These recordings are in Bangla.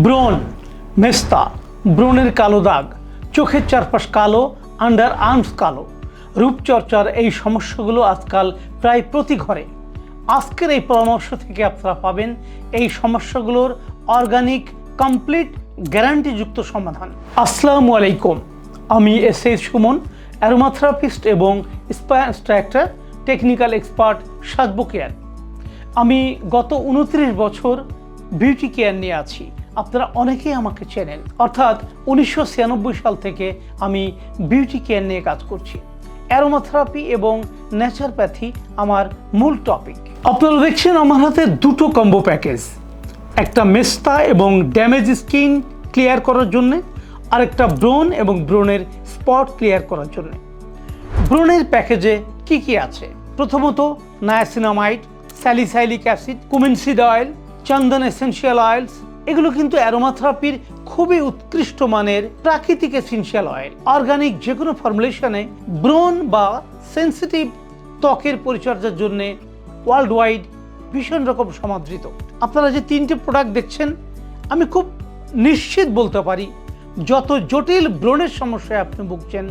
ব্রণ, মেস্তা, ব্রণের কালো দাগ, চোখের চারপাশ কালো আন্ডার আর্মস কালো। রূপচর্চার এই সমস্যাগুলো আজকাল প্রায় প্রতি ঘরে। আজকের এই পরামর্শ থেকে আপনারা পাবেন এই সমস্যাগুলোর অর্গানিক কমপ্লিট গ্যারান্টিযুক্ত সমাধান। আসসালামু আলাইকুম, আমি এস এস সুমন অ্যারোমাথেরাপিস্ট এবং instructor technical expert Sajbo care আমি গত উনত্রিশ বছর বিউটি কেয়ার নিয়ে আছি। আপনারা অনেকেই আমাকে চেনেন। অর্থাৎ উনিশশো ছিয়ানব্বই সাল থেকে আমি বিউটি কেয়ার নিয়ে কাজ করছি। অ্যারোমাথেরাপি এবং ন্যাচারপ্যাথি আমার মূল টপিক। আপনারা দেখছেন আমার হাতে দুটো কম্বো প্যাকেজ। একটা মেস্তা এবং ড্যামেজ স্কিন ক্লিয়ার করার জন্যে, আরেকটা ব্রোন এবং ব্রোনের স্পট ক্লিয়ার করার জন্যে। ব্রণের প্যাকেজে কি কি আছে? প্রথমত niacinamide salicylic acid cumin seed oil চন্দন এসেন্সিয়াল অয়েলস এগুলো কিন্তু অ্যারোমাথেরাপির খুবই উৎকৃষ্ট মানের প্রাকৃতিক এসেন্সিয়াল অয়েল। অর্গানিক যে কোনো ফর্মুলেশনে ব্রণ বা সেন্সিটিভ ত্বকের পরিচর্যার জন্যে ওয়ার্ল্ড ওয়াইড ভীষণ রকম সমাদৃত। আপনারা যে তিনটে প্রোডাক্ট দেখছেন, আমি খুব নিশ্চিত বলতে পারি, যত জটিল ব্রণের সমস্যায় আপনি ভুগছেন,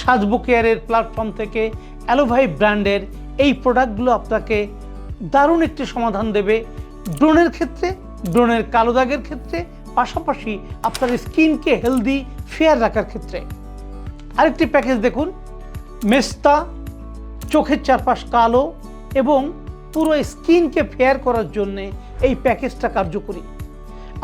সাজবো কেয়ারের প্ল্যাটফর্ম থেকে অ্যালোভাই ব্র্যান্ডের এই প্রোডাক্টগুলো আপনাকে দারুণ একটি সমাধান দেবে। ব্রণের ক্ষেত্রে ব্রণের কালো দাগের ক্ষেত্রে, পাশাপাশি আপনার স্কিনকে হেলদি, ফেয়ার রাখার ক্ষেত্রে। আরেকটি প্যাকেজ দেখুন, মেস্তা, চোখের চারপাশ কালো এবং পুরো স্কিনকে ফেয়ার করার জন্যে এই প্যাকেজটা কার্যকরী।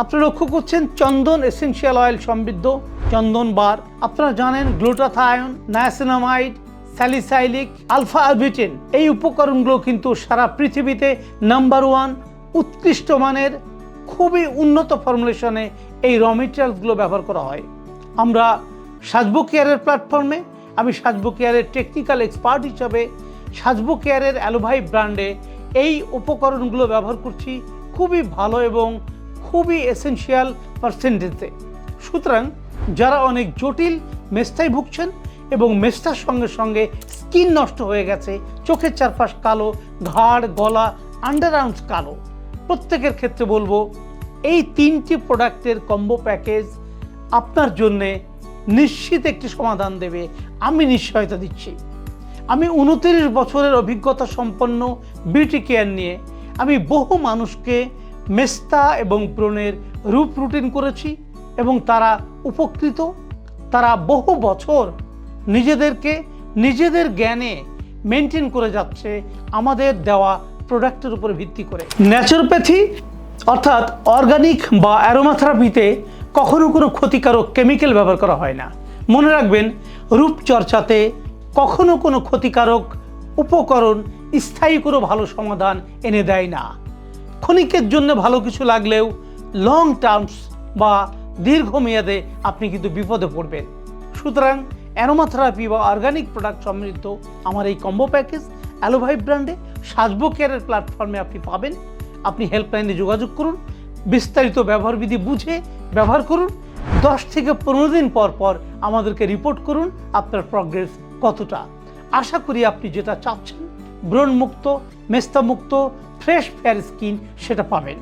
আপনারা লক্ষ্য করছেন, চন্দন এসেনশিয়াল অয়েল সমৃদ্ধ, চন্দন বার। আপনারা জানেন, glutathione, niacinamide, salicylic, alpha arbutin, এই উপকরণগুলো কিন্তু সারা পৃথিবীতে নাম্বার ওয়ান উৎকৃষ্ট মানের খুবই উন্নত ফর্মুলেশনে এই র মেটেরিয়ালসগুলো ব্যবহার করা হয়। আমরা সাজবো কেয়ারের প্ল্যাটফর্মে আমি সাজবো কেয়ারের টেকনিক্যাল এক্সপার্ট হিসাবে সাজবো কেয়ারের অ্যালোভাই ব্র্যান্ডে এই উপকরণগুলো ব্যবহার করছি খুবই ভালো এবং খুবই এসেনশিয়াল পার্সেন্টেজে সুতরাং যারা অনেক জটিল মেস্তায় ভুগছেন এবং মেস্তার সঙ্গে সঙ্গে স্কিন নষ্ট হয়ে গেছে, চোখের চারপাশ কালো, ঘাড়, গলা আন্ডার আর্মস কালো প্রত্যেকের ক্ষেত্রে বলব, এই তিনটি প্রোডাক্টের কম্বো প্যাকেজ আপনার জন্যে নিশ্চিত একটি সমাধান দেবে। আমি নিশ্চয়তা দিচ্ছি। আমি উনতিরিশ বছরের অভিজ্ঞতা সম্পন্ন বিউটি কেয়ার নিয়ে আমি বহু মানুষকে মেস্তা এবং ব্রণের রূপ রুটিন করেছি এবং তারা উপকৃত। তারা বহু বছর নিজেদেরকে নিজেদের জ্ঞানে মেনটেন করে যাচ্ছে। আমাদের দেওয়া প্রোডাক্টের উপর ভিত্তি করে। ন্যাচারোপ্যাথি অর্থাৎ অর্গানিক বা অ্যারোমাথেরাপিতে কখনো কোনো ক্ষতিকারক কেমিক্যাল ব্যবহার করা হয় না। মনে রাখবেন, রূপচর্চাতে কখনো কোনো ক্ষতিকারক উপকরণ স্থায়ী কোনো ভালো সমাধান এনে দেয় না। ক্ষণিকের জন্য ভালো কিছু লাগলেও লং টার্মস বা দীর্ঘমেয়াদে আপনি কিন্তু বিপদে পড়বেন। সুতরাং অ্যারোমাথেরাপি বা অর্গানিক প্রোডাক্ট সমৃদ্ধ আমার এই কম্বো প্যাকেজ অ্যালোভাই ব্র্যান্ডে সাজবো কেয়ারের প্ল্যাটফর্মে আপনি পাবেন। আপনি হেল্পলাইনে যোগাযোগ করুন, বিস্তারিত ব্যবহারবিধি বুঝে ব্যবহার করুন। দশ থেকে পনেরো দিন পর পর আমাদেরকে রিপোর্ট করুন আপনার প্রগ্রেস কতটা। আশা করি আপনি যেটা চাচ্ছেন, ব্রণমুক্ত, মেস্তামুক্ত ফ্রেশ ফেয়ার স্কিন সেটা পাবেন।